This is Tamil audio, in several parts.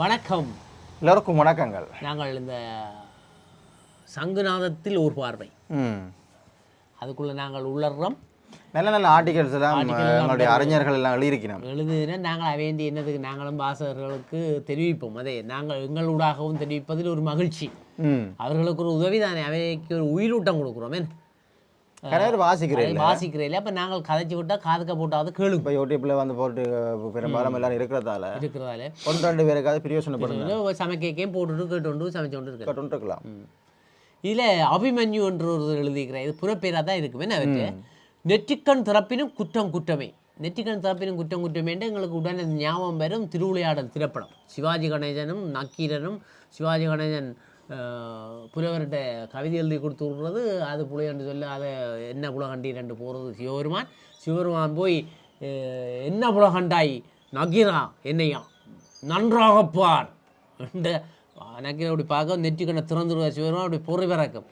வணக்கம். எல்லோருக்கும் வணக்கங்கள். நாங்கள் இந்த சங்குநாதத்தில் ஒரு பார்வை. அதுக்குள்ள நாங்கள் உள்ளறோம் நல்ல நல்ல ஆர்டிகல்ஸ் எல்லாம் எங்களுடைய அறிஞர்கள் எல்லாம் எழுதியிருக்கிறோம். எழுதுனா நாங்கள் வேண்டி என்னதுக்கு நாங்களும் வாசகர்களுக்கு தெரிவிப்போம். அதே நாங்கள் எங்களூடாகவும் தெரிவிப்பதில் ஒரு மகிழ்ச்சி. அவர்களுக்கு ஒரு உதவி தானே அவைக்கு ஒரு உயிரூட்டம் கொடுக்குறோம். என்ன கரையர் வாசிக்கிறேன் வாசிக்கிறீங்களே அப்போ நாங்கள் கதைச்சு விட்டால் காதுக்க போட்டாவது கேளுங்க இப்போ யூடியூப்ல வந்து போட்டு பெரும்பாலும் எல்லாரும் இருக்கிறதால இருக்கிறதால. ஒன்று ரெண்டு பேருக்காவது பிரயோசனப்படுங்க சமைக்கையும் போட்டுட்டு கேட்டு சமைச்சு கொண்டு கட்டு இருக்கலாம் இதில் அபிமன்யு என்று ஒரு எழுதியிருக்கிறேன் இது புறப்பேராக தான் இருக்குமே அவற்று. நெற்றிக்கண் திறப்பினும் குற்றம் குற்றமே. நெற்றிக்கண் திறப்பினும் குற்றம் குற்றமேன்ட்டு எங்களுக்கு உடனே ஞாபகம் வரும் திருவிளையாடல் திரைப்படம். சிவாஜி கணேசனும் நக்கீரனும் சிவாஜி கணேசன் புலவர்கிட்ட கவிதை எழுதி கொடுத்து விடுறது அது புலையன்று சொல்ல அதை என்ன புலகண்டி ரெண்டு போகிறது சிவபெருமான் சிவபெருமான் போய் என்ன புலகண்டாய்? நக்கீரா என்னையா? நன்றாக பார் என்று நக்கீரன் அப்படி பார்க்க நெற்றிக்கண்ணை திறந்துடுவார் சிவபெருமான் அப்படி பொறி பறக்கும்.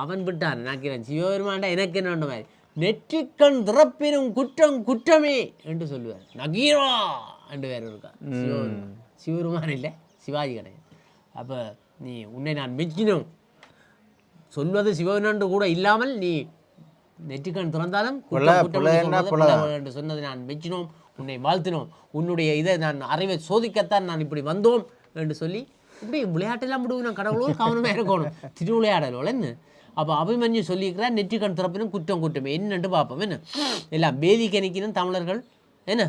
அவன் விட்டான் நக்கீரன் சிவபெருமான்டா எனக்கு என்ன வேண்ட மாதிரி நெற்றிக்கண் திறப்பினும் குற்றம் குற்றமே என்று சொல்லுவார். நக்கீரா என்று வேறு இருக்கா சிவபெருமான். சிவபெருமான் இல்லை சிவாஜி கணேசன் அப்போ நீ உன்னை நான் மெச்சினோம். சொல்வது சிவனன்று கூட இல்லாமல் நீ நெற்றிக்கண் திறந்தாலும் என்று சொன்னதை நான் மெச்சினோம் உன்னை வாழ்த்தினோம். உன்னுடைய இதை நான் அறிவை சோதிக்கத்தான் நான் இப்படி வந்தோம் என்று சொல்லி இப்படி விளையாட்டெல்லாம் முடிவு கடவுளோடு கவனமாக இருக்கணும். திருவிளையாடலோட என்ன அப்போ அபிமன்யு சொல்லியிருக்கிறார் நெற்றிக்கண் திறப்பினும் குற்றம் குற்றமே என்னன்னு பார்ப்போம். என்ன? எல்லாம் பேதி கணிக்கணும் தமிழர்கள். என்ன?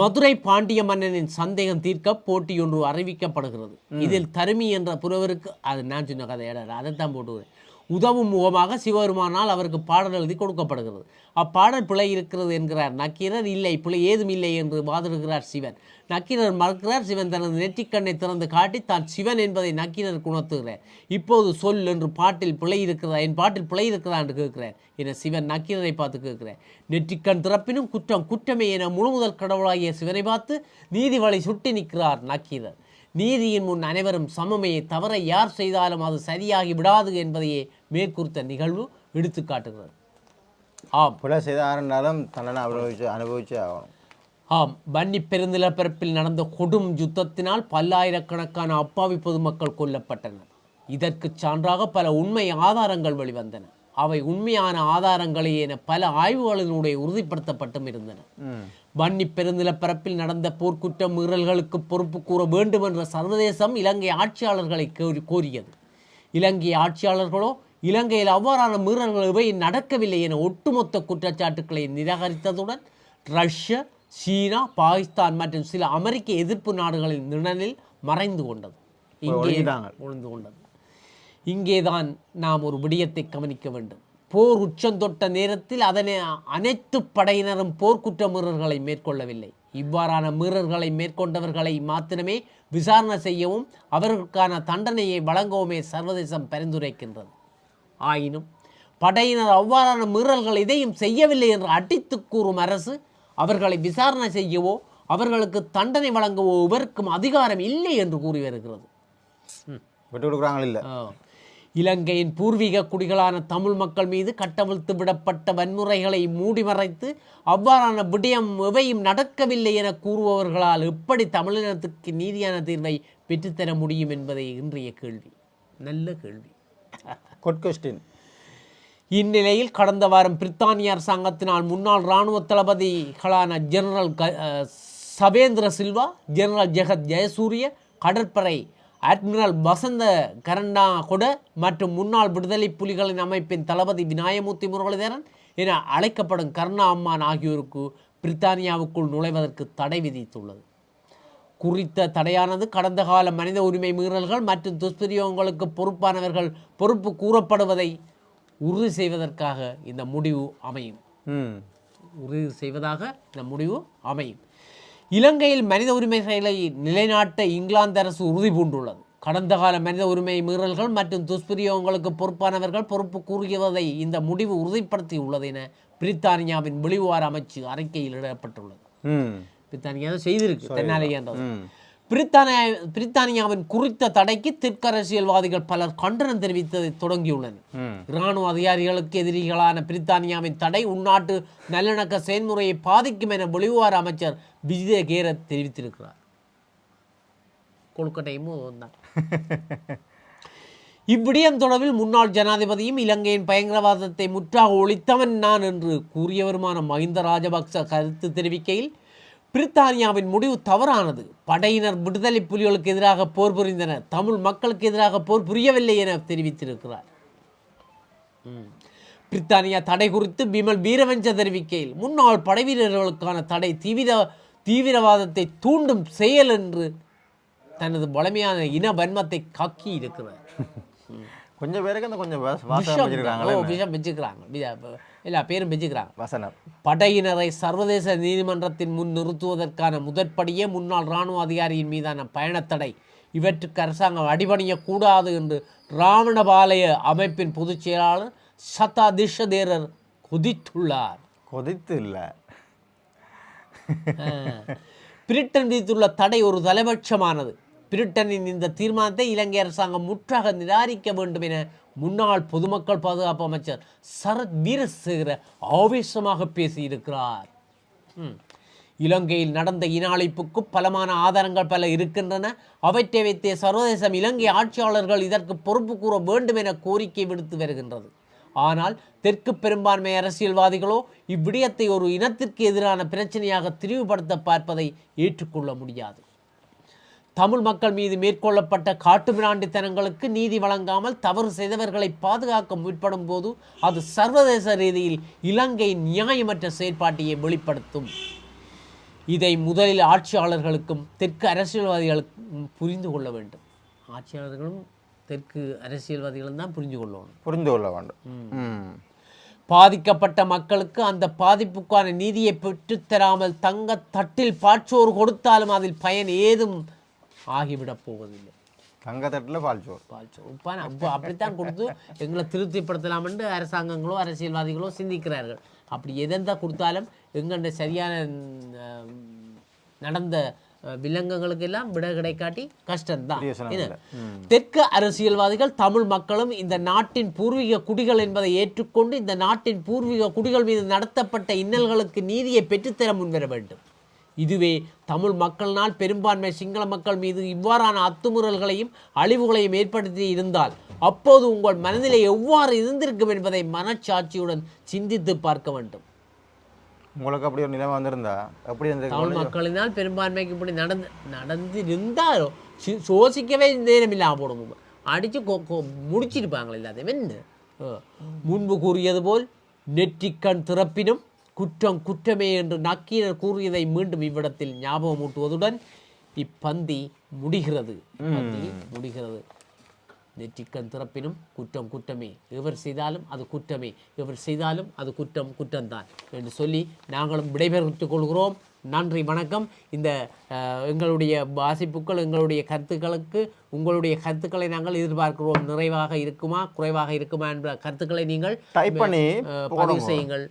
மதுரை பாண்டிய மன்னனின் சந்தேகம் தீர்க்க போட்டி ஒன்று அறிவிக்கப்படுகிறது. இதில் தருமி என்ற புலவருக்கு அது நான் சொன்ன கதை ஏடா அதைத்தான் போட்டுக்கிறேன் உதவும் முகமாக சிவபெருமானால் அவருக்கு பாடல் எழுதி கொடுக்கப்படுகிறது. அப்பாடல் பிழை இருக்கிறது என்கிறார் நக்கீரர் இல்லை பிழை ஏதும் இல்லை என்று வாதிடுகிறார் சிவன். நக்கீரர் மறுக்கிறார் சிவன் தனது நெற்றிக்கண்ணை திறந்து காட்டி தான் சிவன் என்பதை நக்கீரர் உணர்த்துகிறார் இப்போது சொல் என்று பாட்டில் பிழை இருக்கிறதா? என் பாட்டில் பிழை இருக்கிறதா? என்று கேட்கிறார். என சிவன் நக்கீரரை பார்த்து கேட்கிறார். நெற்றிக்கண் திறப்பினும் குற்றம் குற்றமே என முழு முதல் கடவுளாகிய சிவனை பார்த்து நீதி சுட்டி நிற்கிறார் நக்கீரர். நீதியின் முன் அனைவரும் சமமே தவறை யார் செய்தாலும் அது சரியாகி விடாது என்பதையே மேற்குறித்த நிகழ்வு எடுத்துக் காட்டுகிறது ஆம். புல செய்த ஆறுனாலும் தண்டனை அனுபவிச்சு அனுபவிச்சே ஆகணும். ஆம். வன்னி பெருநிலப்பரப்பில் நடந்த கொடும் யுத்தத்தினால் பல்லாயிரக்கணக்கான அப்பாவி பொதுமக்கள் கொல்லப்பட்டனர். இதற்கு சான்றாக பல உண்மை ஆதாரங்கள் வெளிவந்தன. அவை உண்மையான ஆதாரங்களே என பல ஆய்வுகளினுடைய உறுதிப்படுத்தப்பட்டும் இருந்தன. வன்னி பெருநிலப்பரப்பில் நடந்த போர்க்குற்ற மீறல்களுக்கு பொறுப்பு கூற வேண்டும் என்ற சர்வதேசம் இலங்கை ஆட்சியாளர்களை கோரி கோரியது. இலங்கை ஆட்சியாளர்களோ இலங்கையில் அவ்வாறான மீறல்கள் இவை நடக்கவில்லை என ஒட்டுமொத்த குற்றச்சாட்டுக்களை நிராகரித்ததுடன் ரஷ்யா சீனா பாகிஸ்தான் மற்றும் சில அமெரிக்க எதிர்ப்பு நாடுகளின் நிழலில் மறைந்து கொண்டது. இங்கே. ஒழிந்து கொண்டது. இங்கேதான் நாம் ஒரு விடயத்தை கவனிக்க வேண்டும். போர் உச்சம் தொட்ட நேரத்தில் அதனை அனைத்து படையினரும் போர்க்குற்ற மீறல்களை மேற்கொள்ளவில்லை. இவ்வாறான மீறல்களை மேற்கொண்டவர்களை மாத்திரமே விசாரணை செய்யவும் அவர்களுக்கான தண்டனையை வழங்கவுமே சர்வதேசம் பரிந்துரைக்கின்றது. ஆயினும் படையினர் அவ்வாறான மீறல்கள் எதையும் செய்யவில்லை என்று அடித்து கூறும் அரசு அவர்களை விசாரணை செய்யவோ அவர்களுக்கு தண்டனை வழங்கவோ இவருக்கும் அதிகாரம் இல்லை என்று கூறி வருகிறது. விட்டு கொடுக்குறாங்களா. இலங்கையின் பூர்வீக குடிகளான தமிழ் மக்கள் மீது கட்டவிழ்த்து விடப்பட்ட வன்முறைகளை மூடி மறைத்து அவ்வாறான விடயம் எவையும் நடக்கவில்லை என கூறுபவர்களால் எப்படி தமிழினத்துக்கு நீதியான தீர்வை பெற்றுத்தர முடியும் என்பதே இன்றைய கேள்வி. நல்ல கேள்வி. குட் கொஸ்டின் இந்நிலையில் கடந்த வாரம் பிரித்தானிய அரசாங்கத்தினால் முன்னாள் இராணுவ தளபதிகளான ஜெனரல் சவேந்திர சில்வா ஜெனரல் ஜெகத் ஜெயசூரிய கடற்படை அட்மிரல் வசந்த கரண்டா கொட மற்றும் முன்னாள் விடுதலை புலிகளின் அமைப்பின் தளபதி விநாயகமூர்த்தி முரளிதரன் என அழைக்கப்படும் கருணா அம்மான் ஆகியோருக்கு பிரித்தானியாவுக்குள் நுழைவதற்கு தடை விதித்துள்ளது. குறித்த தடையானது கடந்த கால மனித உரிமை மீறல்கள் மற்றும் துஷ்பிரயோகங்களுக்கு பொறுப்பானவர்கள் பொறுப்பு கூறப்படுவதை உறுதி செய்வதற்காக இந்த முடிவு அமையும். உறுதி செய்வதாக இந்த முடிவு அமையும். இலங்கையில் மனித உரிமைகளை நிலைநாட்ட இங்கிலாந்து அரசு உறுதி பூண்டுள்ளது. கடந்த கால மனித உரிமை மீறல்கள் மற்றும் துஷ்பிரயோகங்களுக்கு பொறுப்பானவர்கள் பொறுப்பு கூறியதை இந்த முடிவு உறுதிப்படுத்தியுள்ளது என பிரித்தானியாவின் வெளிவார அமைச்சு அறிக்கையில் இடப்பட்டுள்ளது. பிரித்தானியா தான் செய்திருக்கு. தென்னாலியான்றது ம். பிரித்தானியா பிரித்தானியாவின் குறித்த தடைக்கு தெற்கு அரசியல்வாதிகள் பலர் கண்டனம் தெரிவித்ததை தொடங்கியுள்ளனர். இராணுவ அதிகாரிகளுக்கு எதிரிகளான பிரித்தானியாவின் தடை உள்நாட்டு நல்லிணக்க செயல்முறையை பாதிக்கும் என வெளிவார அமைச்சர் விஜய கேரத் தெரிவித்திருக்கிறார். கொழுக்கட்டையும் தான் இவ்விடயம் தொடர்பில் முன்னாள் ஜனாதிபதியும் இலங்கையின் பயங்கரவாதத்தை முற்றாக ஒழித்தவன் நான் என்று கூறியவருமான மஹிந்த ராஜபக்ச கருத்து தெரிவிக்கையில் பிரித்தானியாவின் முடிவு தவறானது. படையினர் விடுதலை புலிகளுக்கு எதிராக போர் புரிந்தனர். தமிழ் மக்களுக்கு எதிராக போர் புரியவில்லை என தெரிவித்திருக்கிறார். பிரித்தானியா தடை குறித்து பிமல் வீரவஞ்ச தெரிவிக்கையில் முன்னாள் படைவீரர்களுக்கான தடை தீவிர தீவிரவாதத்தை தூண்டும் செயல் என்று தனது வலிமையான இன வன்மத்தை கக்கி இருக்கிறார் கொஞ்சம் பேருக்கு அந்த கொஞ்சம் விஷம் வச்சிருக்காங்களே எல்லா பேரும் வச்சுக்கிறாங்க வசனம். படையினரை சர்வதேச நீதிமன்றத்தின் முன் நிறுத்துவதற்கான முதற்படியே முன்னாள் இராணுவ அதிகாரியின் மீதான பயணத்தடை. இவற்றுக்கு அரசாங்கம் அடிபணியக்கூடாது என்று ராவணபாலய அமைப்பின் பொதுச் செயலாளர் சதா திஷதேரர் கொதித்துள்ளார். கொதித்து இல்லை. பிரிட்டன் விதித்துள்ள தடை ஒரு தலைபட்சமானது. பிரிட்டனின் இந்த தீர்மானத்தை இலங்கை அரசாங்கம் முற்றாக நிராகரிக்க வேண்டும் என முன்னாள் பொதுமக்கள் பாதுகாப்பு அமைச்சர் சரத் வீரசேகர ஆவேசமாக பேசியிருக்கிறார். ம். இலங்கையில் நடந்த இன அழிப்புக்கு பலமான ஆதாரங்கள் பல இருக்கின்றன. அவற்றை வைத்தே சர்வதேசம் இலங்கை ஆட்சியாளர்கள் இதற்கு பொறுப்பு கூற வேண்டும் என கோரிக்கை விடுத்து வருகின்றது. ஆனால் தெற்கு பெரும்பான்மை அரசியல்வாதிகளோ இவ்விடயத்தை ஒரு இனத்திற்கு எதிரான பிரச்சனையாக திரிவுபடுத்த பார்ப்பதை ஏற்றுக்கொள்ள முடியாது. தமிழ் மக்கள் மீது மேற்கொள்ளப்பட்ட காட்டுமிராண்டித்தனங்களுக்கு நீதி வழங்காமல் தவறு செய்தவர்களை பாதுகாக்க முற்படும் போது அது சர்வதேச ரீதியில் இலங்கையின் நியாயமற்ற செயற்பாட்டையே வெளிப்படுத்தும். இதை முதலில் ஆட்சியாளர்களுக்கும் தெற்கு அரசியல்வாதிகளுக்கும் புரிந்து கொள்ள வேண்டும். ஆட்சியாளர்களும் தெற்கு அரசியல்வாதிகளும் தான் புரிந்து கொள்ளணும் புரிந்து கொள்ள வேண்டும். பாதிக்கப்பட்ட மக்களுக்கு அந்த பாதிப்புக்கான நீதியை பெற்றுத் தராமல் தங்க தட்டில் பாற்றோர் கொடுத்தாலும் அதில் பயன் ஏதும் ஆகிவிடப் போவதில்லை தங்கத்தட்டில் பால் சோறு. பால்சோறு உப்பான அப்போ அப்படித்தான் கொடுத்து எங்களை திருப்திப்படுத்தலாம் என்று அரசாங்கங்களோ அரசியல்வாதிகளோ சிந்திக்கிறார்கள். அப்படி எதெந்த கொடுத்தாலும் எங்கண்ட சரியான நடந்த அஹ், வில்லங்கங்களுக்கு எல்லாம் விட கிடைக்காட்டி கஷ்டம்தான். தெற்கு அரசியல்வாதிகள் தமிழ் மக்களும் இந்த நாட்டின் பூர்வீக குடிகள் என்பதை ஏற்றுக்கொண்டு இந்த நாட்டின் பூர்வீக குடிகள் மீது நடத்தப்பட்ட இன்னல்களுக்கு நீதியை பெற்றுத்தர முன்வர வேண்டும். இதுவே தமிழ் மக்களினால் பெரும்பான்மை சிங்கள மக்கள் மீது இவ்வாறான அத்துமுறல்களையும் அழிவுகளையும் ஏற்படுத்தி இருந்தால் அப்போது உங்கள் மனநிலை எவ்வாறு இருந்திருக்கும் என்பதை மனச்சாட்சியுடன் சிந்தித்து பார்க்க வேண்டும். உங்களுக்கு அப்படி ஒரு நிலைமை வந்திருந்தா எப்படி தமிழ் மக்களினால் பெரும்பான்மைக்கு இப்படி நடந்து நடந்திருந்தாலோ சி- சோசிக்கவே நேரம் இல்லாமல் போடும் அடித்து முடிச்சிருப்பாங்களே எல்லாத்தையும் என்ன. முன்பு கூறியது போல் நெற்றிக்கண் திறப்பினும் குற்றம் குற்றமே என்று நக்கீரர் கூறியதை மீண்டும் இவ்விடத்தில் ஞாபகமூட்டுவதுடன் இப்பந்தி முடிகிறது. இப்பந்தி முடிகிறது. நெற்றிக்கண் திறப்பினும் குற்றம் குற்றமே. எவர் செய்தாலும் அது குற்றமே. எவர் செய்தாலும் அது குற்றம் குற்றம்தான் என்று சொல்லி நாங்களும் விடைபெற்றுக் கொள்கிறோம். நன்றி வணக்கம். இந்த எங்களுடைய வாசிப்புக்கள் எங்களுடைய கருத்துக்களுக்கு உங்களுடைய கருத்துக்களை நாங்கள் எதிர்பார்க்கிறோம். நிறைவாக இருக்குமா குறைவாக இருக்குமா என்ற கருத்துக்களை நீங்கள் பதிவு செய்யுங்கள்.